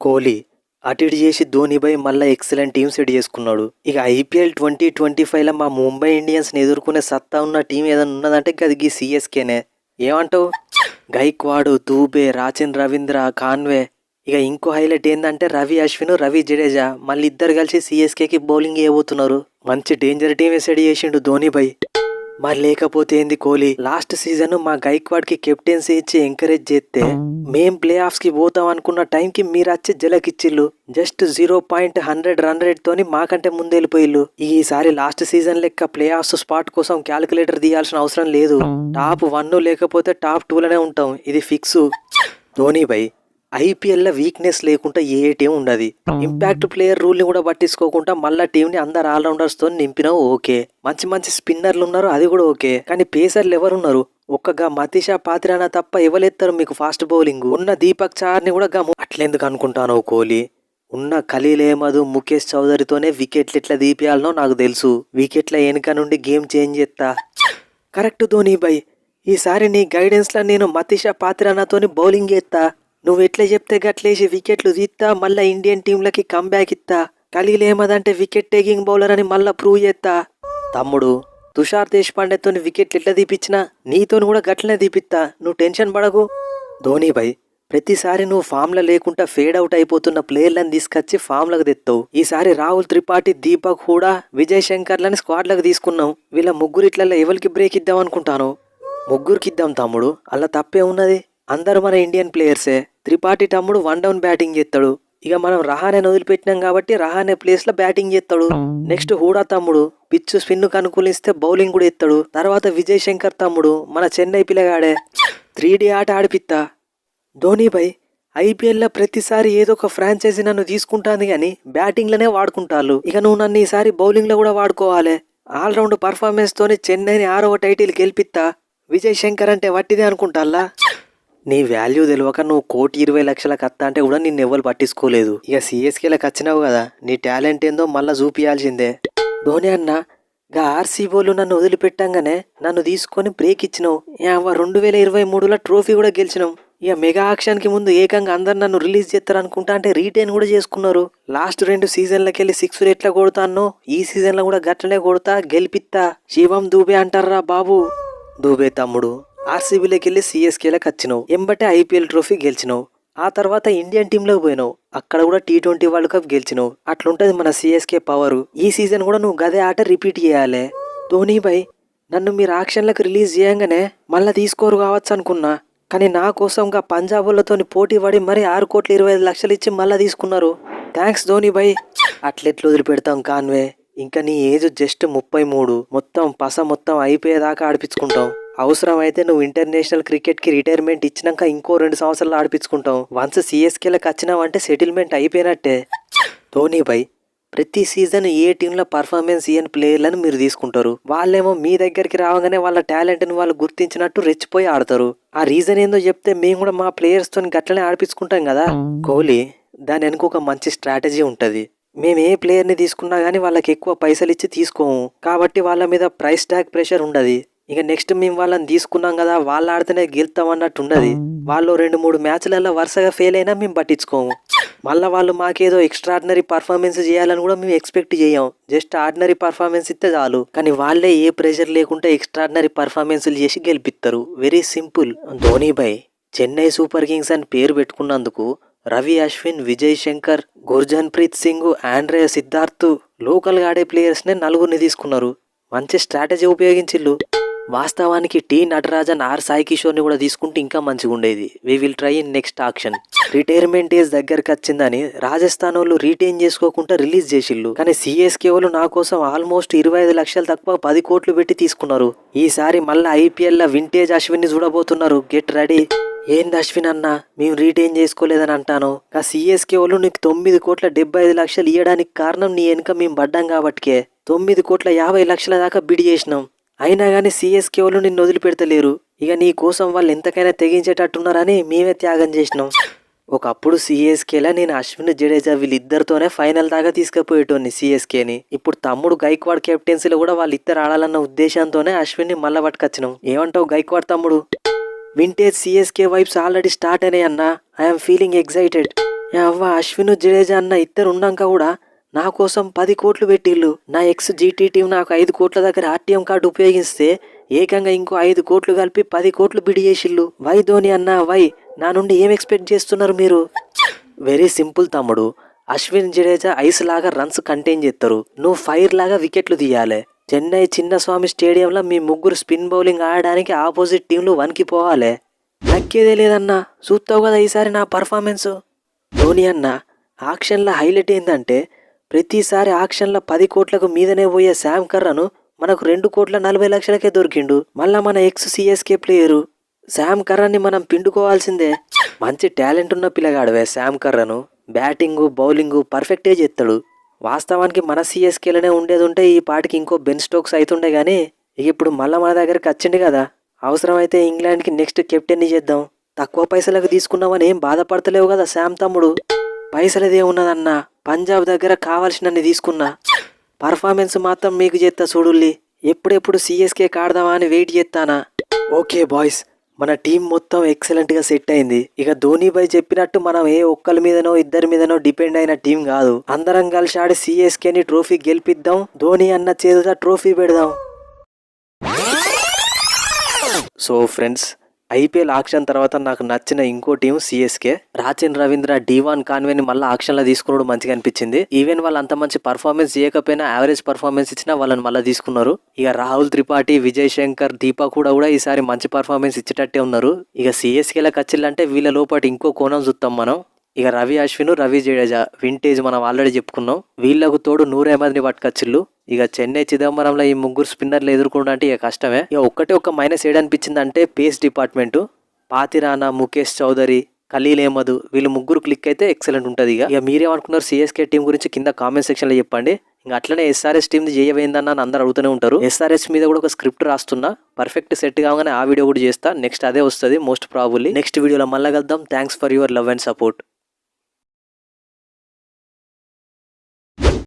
కోహ్లీ అటు ఇటు చేసి ధోనిపై మళ్ళీ ఎక్సలెంట్ టీం సెట్ చేసుకున్నాడు. ఇక ఐపీఎల్ ట్వంటీ ట్వంటీ ఫైవ్లో మా ముంబై ఇండియన్స్ని ఎదుర్కొనే సత్తా ఉన్న టీం ఏదైనా ఉన్నదంటే అది గీ సిఎస్కేనే ఏమంటావు? గైక్వాడు దూబే రాచిన్ రవీంద్ర కాన్వే. ఇక ఇంకో హైలైట్ ఏంటంటే రవి అశ్విన్ రవి జడేజా. మళ్ళీ ఇద్దరు కలిసి సిఎస్కేకి బౌలింగ్ వేయబోతున్నారు మంచి డేంజర్ టీమే సెట్ చేసిండు ధోనిపై. మరి లేకపోతే ఏంది కోహ్లీ? లాస్ట్ సీజన్ మా గైక్వాడ్కి కెప్టెన్సీ ఇచ్చి ఎంకరేజ్ చేస్తే మేం ప్లే ఆఫ్స్కి పోతాం అనుకున్న టైంకి మీరు వచ్చి జలకిచ్చిల్లు. Just zero point hundred run rate తోని మాకంటే ముందు వెళ్ళిపోయిల్లు ఈసారి లాస్ట్ సీజన్ లెక్క ప్లే ఆఫ్స్ స్పాట్ కోసం క్యాలిక్యులేటర్ తీయాల్సిన అవసరం లేదు. టాప్ వన్ లేకపోతే టాప్ టూలోనే ఉంటాం. ఇది ఫిక్స్. ధోని బై. ఐపీఎల్లో వీక్నెస్ లేకుండా ఏ టీం ఉండదు. ఇంపాక్ట్ ప్లేయర్ రూల్ని కూడా పట్టించుకోకుండా మళ్ళా టీంని అందరు ఆల్రౌండర్స్తో నింపినావు ఓకే. మంచి మంచి స్పిన్నర్లు ఉన్నారు అది కూడా ఓకే. కానీ పేసర్లు ఎవరు ఉన్నారు? ఒక్కగా మతీషా పాత్రానా తప్ప ఎవరెత్తారు మీకు ఫాస్ట్ బౌలింగ్ ఉన్న దీపక్ చార్ని కూడా గము అట్లెందుకు అనుకుంటాను కోహ్లీ? ఉన్న ఖలీల్ అహ్మద్ ముఖేష్ చౌదరితోనే వికెట్లు ఎట్లా దీపియాలనో నాకు తెలుసు. వికెట్ల వెనుక నుండి గేమ్ చేంజ్ చేస్తా కరెక్ట్ ధోని బై. ఈసారి నీ గైడెన్స్లో నేను మతీషా పాత్రానాతోని బౌలింగ్ చేస్తా నువ్వు ఎట్లా చెప్తే గట్లేసి వికెట్లు తీస్తా మళ్ళా ఇండియన్ టీంలకి కంబ్యాక్ ఇస్తా. ఖలీల్ అహ్మద్ అంటే వికెట్ టేకింగ్ బౌలర్ అని మళ్ళా ప్రూవ్ చేస్తా. తమ్ముడు తుషార్ దేశపాండేతో వికెట్లు ఎట్లా తీపిచ్చినా నీతోని కూడా గట్లనే తీపిస్తా. నువ్వు టెన్షన్ పడకు. ధోని బై ప్రతిసారి నువ్వు ఫామ్లో లేకుండా ఫేడ్ అవుట్ అయిపోతున్న ప్లేయర్లను తీసుకొచ్చి ఫామ్లకు తెత్తావు. ఈసారి రాహుల్ త్రిపాఠి దీపక్ కూడా విజయ్ శంకర్లని స్క్వాడ్లకు తీసుకున్నాం. వీళ్ళ ముగ్గురిట్లలో ఎవరికి బ్రేక్ ఇద్దాం అనుకుంటాను? ముగ్గురికి ఇద్దాం తమ్ముడు. అలా తప్పే ఉన్నది. అందరూ మన ఇండియన్ ప్లేయర్సే. త్రిపాఠి తమ్ముడు వన్ డౌన్ బ్యాటింగ్ చేస్తాడు. ఇక మనం రహానే వదిలిపెట్టినాం కాబట్టి రహానే ప్లేస్లో బ్యాటింగ్ చేస్తాడు. నెక్స్ట్ హూడా తమ్ముడు పిచ్ స్పిన్ అనుకూలిస్తే బౌలింగ్ కూడా ఎత్తాడు తర్వాత విజయ్ శంకర్ తమ్ముడు మన చెన్నై పిల్లగాడే. త్రీ డి ఆట ఆడిపిత్తా. ధోనిపై ఐపీఎల్లో ప్రతిసారి ఏదో ఒక ఫ్రాంచైజీ నన్ను తీసుకుంటాను కానీ బ్యాటింగ్లోనే వాడుకుంటారు ఇక నువ్వు నన్ను ఈసారి బౌలింగ్లో కూడా వాడుకోవాలి. ఆల్రౌండ్ పర్ఫార్మెన్స్ తోని చెన్నైని ఆరవ టైటిల్ గెలిపిస్తా విజయ్ శంకర్ అంటే వట్టిదే అనుకుంటాలా నీ వాల్యూ తెలియక నువ్వు కోటి ఇరవై లక్షలకు అత్త అంటే కూడా నిన్ను ఎవరు పట్టించుకోలేదు. ఇక సిఎస్కేలకు వచ్చినావు కదా నీ టాలెంట్ ఏందో మళ్ళా చూపియాల్సిందే. ధోని అన్న గా ఆర్సీబోలు నన్ను వదిలిపెట్టంగానే నన్ను తీసుకొని బ్రేక్ ఇచ్చినావు. రెండు వేల ఇరవై మూడులో ట్రోఫీ కూడా గెలిచినాం. ఇక మెగా ఆక్షన్కి ముందు ఏకంగా అందరు నన్ను రిలీజ్ చేస్తారు అనుకుంటా అంటే రీటైన్ కూడా చేసుకున్నారు. లాస్ట్ రెండు సీజన్లకి వెళ్ళి సిక్స్ ఎట్లా కొడతానో ఈ సీజన్లో కూడా గట్లనే కొడతా గెలిపిత్తా. శివం దూబే అంటారా బాబు? దూబే తమ్ముడు. ఆర్సీబీలోకి వెళ్ళి సిఎస్కేలోకి వచ్చినావు. ఎంబటే ఐపీఎల్ ట్రోఫీ గెలిచినావు. ఆ తర్వాత ఇండియన్ టీంలోకి పోయినావు. అక్కడ కూడా టీ ట్వంటీ వరల్డ్ కప్ గెలిచినావు. అట్లుంటుంది మన సిఎస్కే పవర్ ఈ సీజన్ కూడా నువ్వు గదే ఆట రిపీట్ చేయాలి. ధోని బై నన్ను మీరు ఆక్షన్లకు రిలీజ్ చేయంగానే మళ్ళీ తీసుకోరు కావచ్చు అనుకున్నా. కానీ నా కోసంగా పంజాబ్ వాళ్ళతోని పోటీ పడి మరీ ఆరు కోట్ల ఇరవై ఐదు లక్షలు ఇచ్చి మళ్ళీ తీసుకున్నారు. Thanks Dhoni bye. అట్లెట్లు వదిలిపెడతాం కాన్వే. ఇంకా నీ ఏజ్ జస్ట్ ముప్పై మూడు. మొత్తం పస మొత్తం అయిపోయేదాకా ఆడిపించుకుంటాం. అవసరమైతే నువ్వు ఇంటర్నేషనల్ క్రికెట్కి రిటైర్మెంట్ ఇచ్చినాక ఇంకో రెండు సంవత్సరాలు ఆడిపించుకుంటావు. వన్స్ సిఎస్కేలకు వచ్చినావంటే సెటిల్మెంట్ అయిపోయినట్టే. ధోని బై ప్రతి సీజన్ ఏ టీంలో పర్ఫార్మెన్స్ ఇయని ప్లేయర్లను మీరు తీసుకుంటారు? వాళ్ళేమో మీ దగ్గరికి రావగానే వాళ్ళ టాలెంట్ని వాళ్ళు గుర్తించినట్టు రెచ్చిపోయి ఆడతారు. ఆ రీజన్ ఏందో చెప్తే మేము కూడా మా ప్లేయర్స్తో గట్లనే ఆడిపించుకుంటాం కదా? కోహ్లీ దాని వెనుక ఒక మంచి స్ట్రాటజీ ఉంటుంది. మేము ఏ ప్లేయర్ని తీసుకున్నా కానీ వాళ్ళకి ఎక్కువ పైసలు ఇచ్చి తీసుకోము. కాబట్టి వాళ్ళ మీద ప్రైస్ ట్యాగ్ ప్రెషర్ ఉండదు. ఇక నెక్స్ట్ మేము వాళ్ళని తీసుకున్నాం కదా వాళ్ళు ఆడితేనే గెలుతాం అన్నట్టు ఉండదు వాళ్ళు రెండు మూడు మ్యాచ్లలో వరుసగా ఫెయిల్ అయినా మేము పట్టించుకోము. మళ్ళీ వాళ్ళు మాకేదో ఎక్స్ట్రాడినరీ పర్ఫార్మెన్స్ చేయాలని కూడా మేము ఎక్స్పెక్ట్ చేయం. జస్ట్ ఆర్డినరీ పర్ఫార్మెన్స్ ఇస్తే చాలు. కానీ వాళ్ళే ఏ ప్రెషర్ లేకుండా ఎక్స్ట్రాడినరీ పర్ఫార్మెన్స్లు చేసి గెలిపిస్తారు very simple Dhoni bye Chennai Super Kings అని పేరు పెట్టుకున్నందుకు రవి అశ్విన్ విజయ్ శంకర్ గుర్జన్ ప్రీత్ సింగ్ ఆండ్రే సిద్ధార్థ్ లోకల్గా ఆడే ప్లేయర్స్నే నలుగురిని తీసుకున్నారు. మంచి స్ట్రాటజీ ఉపయోగించిల్లు. వాస్తవానికి టీ నటరాజన్ ఆర్ సాయి కిషోర్ని కూడా తీసుకుంటే ఇంకా మంచిగా ఉండేది we will try in next auction retirement age దగ్గరకు వచ్చిందని రాజస్థాన్ వాళ్ళు రీటైన్ చేసుకోకుండా రిలీజ్ చేసిల్లు కానీ సిఎస్కే వాళ్ళు నా కోసం ఆల్మోస్ట్ ఇరవై ఐదు లక్షలు తక్కువ పది కోట్లు పెట్టి తీసుకున్నారు. ఈసారి మళ్ళీ ఐపీఎల్లో వింటేజ్ అశ్విన్ చూడబోతున్నారు. గెట్ రెడీ ఏంది అశ్విన్ అన్న? మేము రీటైన్ చేసుకోలేదని అంటాను. ఆ సిఎస్కే వాళ్ళు నీకు తొమ్మిది కోట్ల డెబ్బై ఐదు లక్షలు ఇవ్వడానికి కారణం నీ వెనుక మేము పడ్డాం కాబట్టికే. తొమ్మిది కోట్ల యాభై లక్షల దాకా బిడి చేసినాం. అయినా కానీ సిఎస్కే వాళ్ళు నిన్ను వదిలిపెడతలేరు. ఇక నీ కోసం వాళ్ళు ఎంతకైనా తెగించేటట్టున్నారని మేమే త్యాగం చేసినాం. ఒకప్పుడు సిఎస్కేలా నేను అశ్విన్ జడేజా వీళ్ళిద్దరితోనే ఫైనల్ దాకా తీసుకుపోయేటోని సిఎస్కేని. ఇప్పుడు తమ్ముడు గైక్వాడ్ కెప్టెన్సీలో కూడా వాళ్ళిద్దరు ఆడాలన్న ఉద్దేశంతోనే అశ్విన్ని మళ్ళా పట్టుకొచ్చినాం. ఏమంటావు గైక్వాడ్ తమ్ముడు? Vintage CSK vibes already start అయినాయి అన్న. ఐఎమ్ ఫీలింగ్ ఎగ్జైటెడ్ అవ్వ అశ్విన్ జడేజా అన్న ఇద్దరు ఉన్నాక కూడా నా కోసం పది కోట్లు పెట్టిళ్ళు. నా ఎక్స్ జీటీ టీం నాకు ఐదు కోట్ల దగ్గర ఆర్టీఎం కార్డు ఉపయోగిస్తే ఏకంగా ఇంకో ఐదు కోట్లు కలిపి పది కోట్లు బిడి చేసిళ్ళు. వై ధోని అన్న వై. నా నుండి ఏం ఎక్స్పెక్ట్ చేస్తున్నారు మీరు? వెరీ సింపుల్ తమ్ముడు. అశ్విన్ జడేజా ఐస్ లాగా రన్స్ కంటైన్ చేస్తారు. నువ్వు ఫైర్ లాగా వికెట్లు తీయాలి. చెన్నై చిన్నస్వామి స్టేడియంలో మీ ముగ్గురు స్పిన్ బౌలింగ్ ఆడడానికి ఆపోజిట్ టీంలు వణికిపోవాలి నక్కేదే లేదన్నా. చూస్తావు కదా ఈసారి నా పర్ఫార్మెన్స్? ధోని అన్న ఆక్షన్లో హైలైట్ ఏంటంటే ప్రతిసారి ఆక్షన్ల పది కోట్లకు మీదనే పోయే శామ్ కర్రను మనకు రెండు కోట్ల నలభై లక్షలకే దొరికిండు. మళ్ళా మన ఎక్స్ సిఎస్కే ప్లేయరు. శామ్ కర్రని మనం పిండుకోవాల్సిందే. మంచి టాలెంట్ ఉన్న పిల్లగాడవే శామ్ కర్రను. బ్యాటింగు బౌలింగు పర్ఫెక్టే చేస్తాడు. వాస్తవానికి మన సిఎస్కేలోనే ఉండేది ఉంటే ఈ పాటికి ఇంకో బెన్ స్టోక్స్ అవుతుండే కానీ ఇప్పుడు మళ్ళీ మన దగ్గరికి వచ్చింది కదా. అవసరమైతే ఇంగ్లాండ్కి నెక్స్ట్ కెప్టెన్ని చేద్దాం. తక్కువ పైసలకు తీసుకున్నామని ఏం బాధపడతలేవు కదా శామ్ తమ్ముడు. పైసలదే ఉన్నదన్నా. పంజాబ్ దగ్గర కావాల్సినన్ని తీసుకున్నా. పర్ఫార్మెన్స్ మాత్రం మీకు చేస్తా చూడుల్లి. ఎప్పుడెప్పుడు సిఎస్కే కాడదామా అని వెయిట్ చేస్తానా ఓకే బాయ్స్ మన టీం మొత్తం ఎక్సలెంట్గా సెట్ అయింది. ఇక ధోని బై చెప్పినట్టు మనం ఏ ఒక్కరి మీదనో ఇద్దరి మీదనో డిపెండ్ అయిన టీం కాదు. అందరం కలిసి ఆడి సిఎస్కేని ట్రోఫీ గెలిపిద్దాం. ధోని అన్న చేదుగా ట్రోఫీ పెడదాం. సో ఫ్రెండ్స్ ఐపీఎల్ ఆక్షన్ తర్వాత నాకు నచ్చిన ఇంకో team CSK Rachin Ravindra Devon కాన్వేని మళ్ళీ ఆక్షన్లో తీసుకున్నాడు మంచిగా అనిపించింది. ఈవెన్ వాళ్ళు అంత మంచి పర్ఫార్మెన్స్ చేయకపోయినా యావరేజ్ పర్ఫార్మెన్స్ ఇచ్చినా వాళ్ళని మళ్ళీ తీసుకున్నారు. ఇక రాహుల్ త్రిపాఠి విజయ్ శంకర్ దీపా కూడా కూడా ఈసారి మంచి పర్ఫార్మెన్స్ ఇచ్చేటట్టే ఉన్నారు. ఇక సిఎస్కేలకు వచ్చిందంటే వీళ్ళ లోపటి ఇంకో కోణం చూస్తాం మనం. ఇక రవి అశ్విన్ రవి జడేజా వింటేజ్ మనం ఆల్రెడీ చెప్పుకున్నాం. వీళ్ళకు తోడు నూరు అహ్మద్ని పట్టుకొచ్చిళ్ళు. ఇక చెన్నై చిదంబరంలో ఈ ముగ్గురు స్పిన్నర్లు ఎదుర్కొంటే అంటే ఇక కష్టమే. ఇక ఒక్కటే ఒక మైనస్ ఏడనిపించింది అంటే పేస్ డిపార్ట్మెంటు పాతిరానా ముఖేష్ చౌదరి ఖలీల్ అహ్మద్ వీళ్ళు ముగ్గురు క్లిక్ అయితే ఎక్సలెంట్ ఉంటుంది ఇక. ఇక మీరేమనుకున్నారు సిఎస్కే టీం గురించి? కింద కామెంట్ సెక్షన్లో చెప్పండి. ఇంకా అట్లనే ఎస్ఆర్ఎస్ టీం చేయబోయిందన్న అని అందరూ అడుగుతూనే ఉంటారు. ఎస్ఆర్ఎస్ మీద కూడా ఒక స్క్రిప్ట్ రాస్తున్నా. పర్ఫెక్ట్ సెట్ కాగానే ఆ వీడియో కూడా చేస్తా. నెక్స్ట్ అదే వస్తుంది మోస్ట్ ప్రాబుల్లీ నెక్స్ట్ వీడియోలో మళ్ళీ కలుద్దాం. Thanks for your love and support